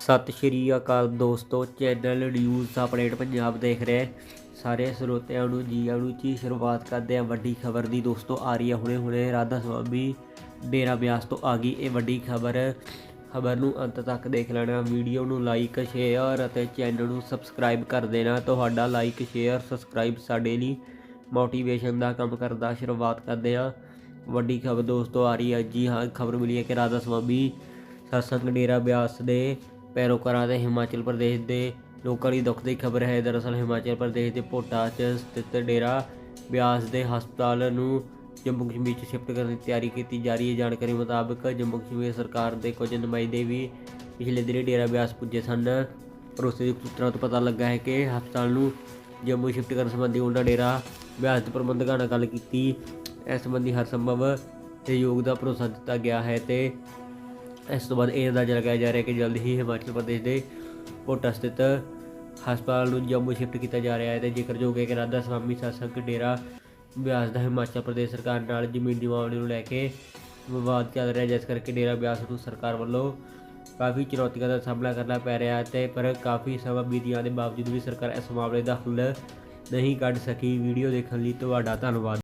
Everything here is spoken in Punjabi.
ਸਤਿ ਸ਼੍ਰੀ ਅਕਾਲ ਦੋਸਤੋ ਚੈਨਲ ਨਿਊਜ਼ ਅਪਡੇਟ ਪੰਜਾਬ ਦੇਖ ਰਹੇ। ਸਾਰੇ ਸਰੋਤਿਆਂ ਨੂੰ ਜੀ ਆਇਆਂ ਨੂੰ ਜੀ ਸ਼ੁਰੂਆਤ ਕਰਦੇ ਆ ਵੱਡੀ ਖਬਰ ਦੀ। ਦੋਸਤੋ ਆ ਰਹੀ ਹੈ ਹੁਣੇ ਹੁਣੇ ਰਾਧਾ ਸੁਆਮੀ ਡੇਰਾ ਬਿਆਸ ਤੋਂ ਆ ਗਈ ਇਹ ਵੱਡੀ ਖਬਰ। ਖਬਰ ਨੂੰ ਅੰਤ ਤੱਕ ਦੇਖ ਲੈਣਾ। ਵੀਡੀਓ ਨੂੰ ਲਾਈਕ ਸ਼ੇਅਰ ਅਤੇ ਚੈਨਲ ਨੂੰ ਸਬਸਕ੍ਰਾਈਬ ਕਰ ਦੇਣਾ। ਤੁਹਾਡਾ ਲਾਈਕ ਸ਼ੇਅਰ ਸਬਸਕ੍ਰਾਈਬ ਸਾਡੇ ਲਈ ਮੋਟੀਵੇਸ਼ਨ ਦਾ ਕੰਮ ਕਰਦਾ। ਸ਼ੁਰੂਆਤ ਕਰਦੇ ਆ ਵੱਡੀ ਖਬਰ ਦੋਸਤੋ ਆ ਰਹੀ ਹੈ ਜੀ ਹਾਂ, ਖਬਰ ਮਿਲੀ ਹੈ ਕਿ ਰਾਧਾ ਸੁਆਮੀ ਸਤਸੰਗ ਡੇਰਾ ਬਿਆਸ ਦੇ ਪੈਰੋਕਾਰਾਂ ਅਤੇ ਹਿਮਾਚਲ ਪ੍ਰਦੇਸ਼ ਦੇ ਲੋਕਾਂ ਲਈ ਦੁੱਖ ਦੀ ਖਬਰ ਹੈ। ਦਰਅਸਲ ਹਿਮਾਚਲ ਪ੍ਰਦੇਸ਼ ਦੇ ਭੋਟਾ 'ਚ ਸਥਿਤ ਡੇਰਾ ਬਿਆਸ ਦੇ ਹਸਪਤਾਲ ਨੂੰ ਜੰਮੂ ਕਸ਼ਮੀਰ 'ਚ ਸ਼ਿਫਟ ਕਰਨ ਦੀ ਤਿਆਰੀ ਕੀਤੀ ਜਾ ਰਹੀ ਹੈ। ਜਾਣਕਾਰੀ ਮੁਤਾਬਕ ਜੰਮੂ ਕਸ਼ਮੀਰ ਸਰਕਾਰ ਦੇ ਕੁਝ ਨੁਮਾਇੰਦੇ ਵੀ ਪਿਛਲੇ ਦਿਨੀ ਡੇਰਾ ਬਿਆਸ ਪੁੱਜੇ ਸਨ। ਭਰੋਸੇ ਦੇ ਸੂਤਰਾਂ ਤੋਂ ਪਤਾ ਲੱਗਾ ਹੈ ਕਿ ਹਸਪਤਾਲ ਨੂੰ ਜੰਮੂ ਸ਼ਿਫਟ ਕਰਨ ਸੰਬੰਧੀ ਉਹਨਾਂ ਡੇਰਾ ਬਿਆਸ ਦੇ ਪ੍ਰਬੰਧਕਾਂ ਨਾਲ ਗੱਲ ਕੀਤੀ। ਇਸ ਸੰਬੰਧੀ ਹਰ ਸੰਭਵ ਸਹਿਯੋਗ ਦਾ ਭਰੋਸਾ ਦਿੱਤਾ ਗਿਆ ਹੈ ਤੇ ਇਸ ਤੋਂ ਬਾਅਦ ਇਹ ਅੰਦਾਜ਼ਾ ਲਗਾਇਆ ਜਾ ਰਿਹਾ ਹੈ ਕਿ ਜਲਦ ਹੀ ਹਿਮਾਚਲ ਪ੍ਰਦੇਸ਼ ਦੇ ਕੋਟਾ ਸਥਿਤ ਹਸਪਤਾਲ ਨੂੰ ਜੰਮੂ ਸ਼ਿਫਟ ਕੀਤਾ ਜਾ ਰਿਹਾ ਹੈ ਤੇ ਜ਼ਿਕਰਯੋਗ ਹੈ ਕਿ ਰਾਧਾ ਸਵਾਮੀ ਸਤਸੰਗ ਡੇਰਾ ਬਿਆਸ ਦਾ ਹਿਮਾਚਲ ਪ੍ਰਦੇਸ਼ ਸਰਕਾਰ ਨਾਲ ਜ਼ਮੀਨੀ ਮਾਮਲੇ ਨੂੰ ਲੈ ਕੇ ਵਿਵਾਦ ਚੱਲ ਰਿਹਾ ਜਿਸ ਕਰਕੇ ਡੇਰਾ ਬਿਆਸ ਨੂੰ ਸਰਕਾਰ ਵੱਲੋਂ ਕਾਫੀ ਚੁਣੌਤੀਆਂ ਦਾ ਸਾਹਮਣਾ ਕਰਨਾ ਪੈ ਰਿਹਾ ਹੈ ਤੇ ਪਰ ਕਾਫੀ ਸਮਾਂ ਬੀਤੀਆਂ ਦੇ ਬਾਵਜੂਦ ਵੀ ਸਰਕਾਰ ਇਸ ਮਾਮਲੇ ਦਾ ਹੱਲ ਨਹੀਂ ਕੱਢ ਸਕੀ। ਵੀਡੀਓ ਦੇਖਣ ਲਈ ਤੁਹਾਡਾ ਧੰਨਵਾਦ।